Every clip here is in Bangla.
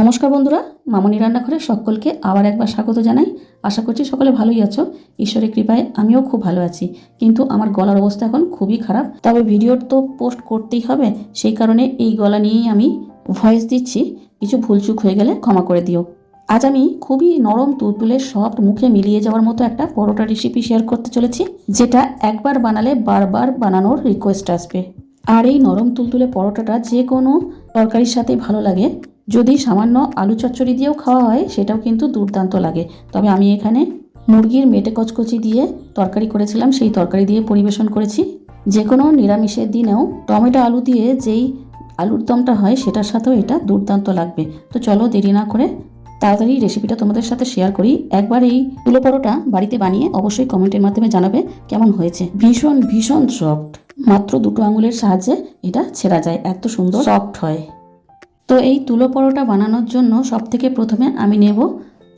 নমস্কার বন্ধুরা, মামনি রান্নাঘরে সকলকে আবার একবার স্বাগত জানাই। আশা করছি সকলে ভালোই আছো। ঈশ্বরের কৃপায় আমিও খুব ভালো আছি। কিন্তু আমার গলার অবস্থা এখন খুবই খারাপ। তবে ভিডিওর তো পোস্ট করতেই হবে। সেই কারণে এই গলা নিয়েই আমি ভয়েস দিচ্ছি। কিছু ভুলচুক হয়ে গেলে ক্ষমা করে দিও। আজ আমি খুবই নরম তুলতুলে সফট মুখে মিলিয়ে যাওয়ার মতো একটা পরোটা রেসিপি শেয়ার করতে চলেছি, যেটা একবার বানালে বারবার বানানোর রিকোয়েস্ট আসবে। আর এই নরম তুলতুলে পরোটাটা যে কোনো তরকারির সাথে ভালো লাগে। যদি সামান্য আলু চচ্চড়ি দিয়েও খাওয়া হয়, সেটাও কিন্তু দুর্দান্ত লাগে। তবে আমি এখানে মুরগির মেটে কচকচি দিয়ে তরকারি করেছিলাম, সেই তরকারি দিয়ে পরিবেশন করেছি। যে কোনো নিরামিষের দিনেও টমেটো আলু দিয়ে যেই আলুর দমটা হয়, সেটার সাথেও এটা দুর্দান্ত লাগবে। তো চলো দেরি না করে তাড়াতাড়ি রেসিপিটা তোমাদের সাথে শেয়ার করি। একবার এই তুলো পরোটা বাড়িতে বানিয়ে অবশ্যই কমেন্টের মাধ্যমে জানাবে কেমন হয়েছে। ভীষণ ভীষণ সফট মাত্র দুটো আঙুলের সাহায্যে এটা ছেঁড়া যায়, এত সুন্দর সফট হয়। তো এই তুলো পরোটা বানানোর জন্য সবথেকে প্রথমে আমি নেব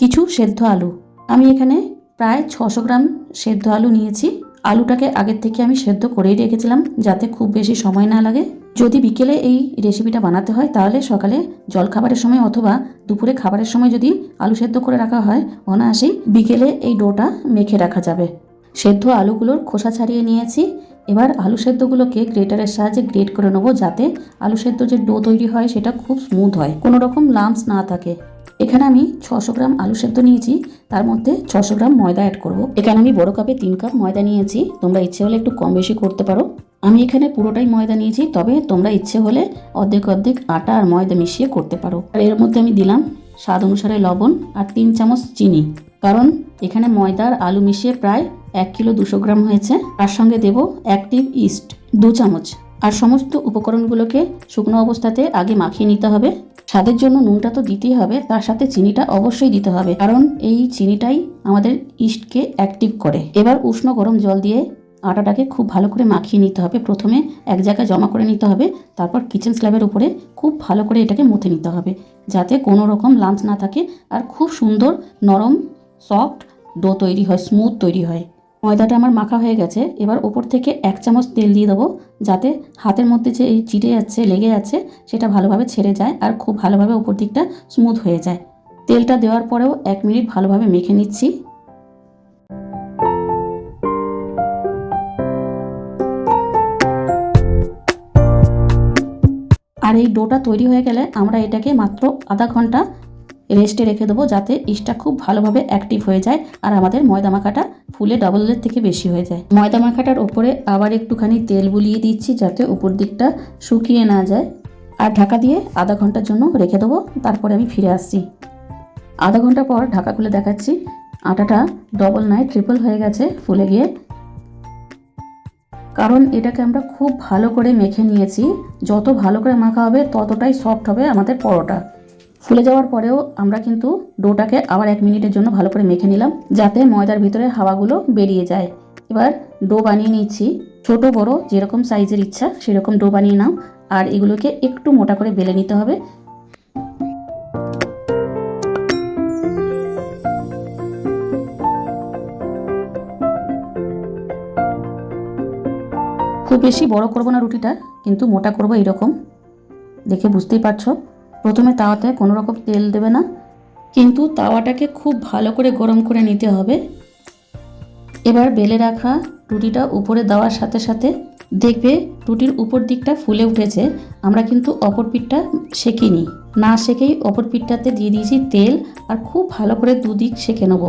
কিছু সেদ্ধ আলু। আমি এখানে প্রায় ছশো গ্রাম সেদ্ধ আলু নিয়েছি। আলুটাকে আগের থেকে আমি সেদ্ধ করেই রেখেছিলাম যাতে খুব বেশি সময় না লাগে। যদি বিকেলে এই রেসিপিটা বানাতে হয় তাহলে সকালে জলখাবারের সময় অথবা দুপুরে খাবারের সময় যদি আলু সেদ্ধ করে রাখা হয়, অনায়াসেই বিকেলে এই ডোটা মেখে রাখা যাবে। সেদ্ধ আলুগুলোর খোসা ছাড়িয়ে নিয়েছি। এবার আলু সেদ্ধগুলোকে গ্রেটারের সাহায্যে গ্রেট করে নেব যাতে আলু সেদ্ধ যে ডো তৈরি হয় সেটা খুব স্মুথ হয়। কোনো রকম লাম্পস না থাকে। এখানে আমি ছশো গ্রাম আলু সেদ্ধ নিয়েছি। তার মধ্যে ছশো গ্রাম ময়দা অ্যাড করব। এখানে আমি বড় কাপে তিন কাপ ময়দা নিয়েছি। তোমরা ইচ্ছে হলে একটু কম বেশি করতে পারো। আমি এখানে পুরোটাই ময়দা নিয়েছি। তবে তোমরা ইচ্ছে হলে অর্ধেক অর্ধেক আটা আর ময়দা মিশিয়ে করতে পারো। আর এর মধ্যে আমি দিলাম স্বাদ অনুসারে লবণ আর তিন চামচ চিনি। কারণ এখানে ময়দা আর আলু মিশিয়ে প্রায় এক কিলো দুশো গ্রাম হয়েছে। তার সঙ্গে দেব অ্যাক্টিভ ইস্ট দু চামচ। আর সমস্ত উপকরণগুলোকে শুকনো অবস্থাতে আগে মাখিয়ে নিতে হবে। স্বাদের জন্য নুনটা তো দিতেই হবে, তার সাথে চিনিটা অবশ্যই দিতে হবে। কারণ এই চিনিটাই আমাদের ইস্টকে অ্যাক্টিভ করে। এবার উষ্ণ গরম জল দিয়ে আটাটাকে খুব ভালো করে মাখিয়ে নিতে হবে। প্রথমে এক জায়গায় জমা করে নিতে হবে। তারপর কিচেন স্ল্যাবের উপরে খুব ভালো করে এটাকে মুথে নিতে হবে। যাতে কোনো রকম লাঞ্চ না থাকে আর খুব সুন্দর নরম সফট, ডো তৈরি হয়, স্মুথ তৈরি হয়। ময়দাটা আমার মাখা হয়ে গেছে। এবার ওপর থেকে এক চামচ তেল দিয়ে দেবো, যাতে হাতের মধ্যে যে এই চিটে যাচ্ছে লেগে যাচ্ছে সেটা ভালোভাবে ছেড়ে যায় আর খুব ভালোভাবে ওপর দিকটা স্মুথ হয়ে যায়। তেলটা দেওয়ার পরেও এক মিনিট ভালোভাবে মেখে নিচ্ছি। আর এই ডোটা তৈরি হয়ে গেলে আমরা এটাকে মাত্র আধা ঘণ্টা রেস্টে রেখে দেবো যাতে ইস্টটা খুব ভালোভাবে অ্যাক্টিভ হয়ে যায় আর আমাদের ময়দা মাখাটা ফুলে ডবলের থেকে বেশি হয়ে যায়। ময়দা মাখাটার ওপরে আবার একটুখানি তেল বুলিয়ে দিচ্ছি যাতে উপর দিকটা শুকিয়ে না যায়। আর ঢাকা দিয়ে আধা ঘণ্টার জন্য রেখে দেবো, তারপরে আমি ফিরে আসছি। আধা ঘণ্টা পর ঢাকা খুলে দেখাচ্ছি, আটাটা ডবল নয় ট্রিপল হয়ে গেছে ফুলে গিয়ে। কারণ এটাকে আমরা খুব ভালো করে মেখে নিয়েছি, যত ভালো করে মাখা হবে ততটাই সফট হবে আমাদের পরোটা। ফুলে যাওয়ার পরেও আমরা কিন্তু ডোটাকে আবার এক মিনিটের জন্য ভালো করে মেখে নিলাম, যাতে ময়দার ভিতরে হাওয়াগুলো বেরিয়ে যায়। এবার ডো বানিয়ে নিচ্ছি। ছোট, বড় যেরকম সাইজের ইচ্ছা সেরকম ডো বানিয়ে নাও, আর এগুলোকে একটু মোটা করে বেলে নিতে হবে। খুব বেশি বড় করব না রুটিটা, কিন্তু মোটা করব এরকম দেখে বুঝতেই পারছ? প্রথমে তাওয়াতে কোনো রকম তেল দেবে না, কিন্তু তাওয়াটাকে খুব ভালো করে গরম করে নিতে হবে। এবার বেলে রাখা রুটিটা উপরে দেওয়ার সাথে সাথে দেখবে রুটির উপর দিকটা ফুলে উঠেছে, আমরা কিন্তু অপর পিঠটা সেঁকিনি। না সেকেই অপর পিঠটাতে দিয়ে দিয়েছি তেল, আর খুব ভালো করে দুদিক সেঁকে নেব।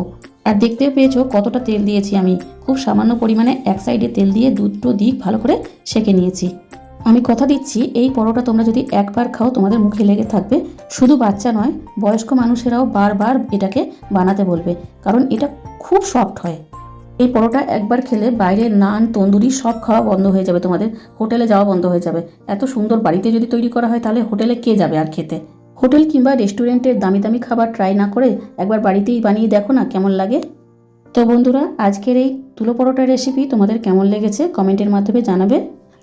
আর দেখতে পেয়েছ কতটা তেল দিয়েছি আমি। খুব সামান্য পরিমাণে এক সাইডে তেল দিয়ে দুটো দিক ভালো করে সেঁকে নিয়েছি। আমি কথা দিচ্ছি, এই পরোটা তোমরা যদি একবার খাও, তোমাদের মুখে লেগে থাকবে। শুধু বাচ্চা নয়, বয়স্ক মানুষেরাও বারবার এটাকে বানাতে বলবে, কারণ এটা খুব সফট হয়। এই পরোটা একবার খেলে বাইরে নান, তন্দুরি সব খাওয়া বন্ধ হয়ে যাবে, তোমাদের হোটেলে যাওয়া বন্ধ হয়ে যাবে। এত সুন্দর বাড়িতে যদি তৈরি করা হয়, তাহলে হোটেলে কে যাবে আর খেতে? হোটেল কিংবা রেস্টুরেন্টের দামি দামি খাবার ট্রাই না করে একবার বাড়িতেই বানিয়ে দেখো না কেমন লাগে। তো বন্ধুরা, আজকের এই তুলো পরোটার রেসিপি তোমাদের কেমন লেগেছে কমেন্টের মাধ্যমে জানাবে।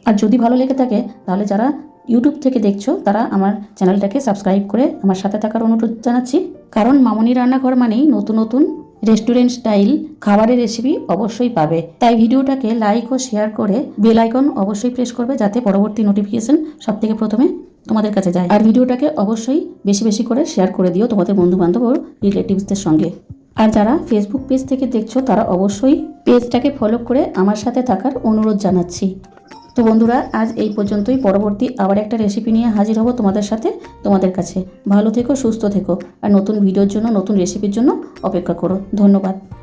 আর যদি ভালো লেগে থাকে, তাহলে যারা ইউটিউব থেকে দেখছ, তারা আমার চ্যানেলটাকে সাবস্ক্রাইব করে আমার সাথে থাকার অনুরোধ জানাচ্ছি। কারণ মামনি রান্নাঘর মানেই নতুন নতুন রেস্টুরেন্ট স্টাইল খাবারের রেসিপি অবশ্যই পাবে। তাই ভিডিওটাকে লাইক ও শেয়ার করে বেল আইকন অবশ্যই প্রেস করবে যাতে পরবর্তী নোটিফিকেশন সব থেকে প্রথমে তোমাদের কাছে যায়। আর ভিডিওটাকে অবশ্যই বেশি বেশি করে শেয়ার করে দিও তোমাদের বন্ধু বান্ধব ও রিলেটিভসদের সঙ্গে। আর যারা ফেসবুক পেজ থেকে দেখছ, তারা অবশ্যই পেজটাকে ফলো করে আমার সাথে থাকার অনুরোধ জানাচ্ছি। তো বন্ধুরা, আজ এই পর্যন্তই। পরবর্তী আবার একটা রেসিপি নিয়ে হাজির হব তোমাদের সাথে, তোমাদের কাছে। ভালো থেকো, সুস্থ থেকো। আর নতুন ভিডিওর জন্য, নতুন রেসিপির জন্য অপেক্ষা করো। ধন্যবাদ।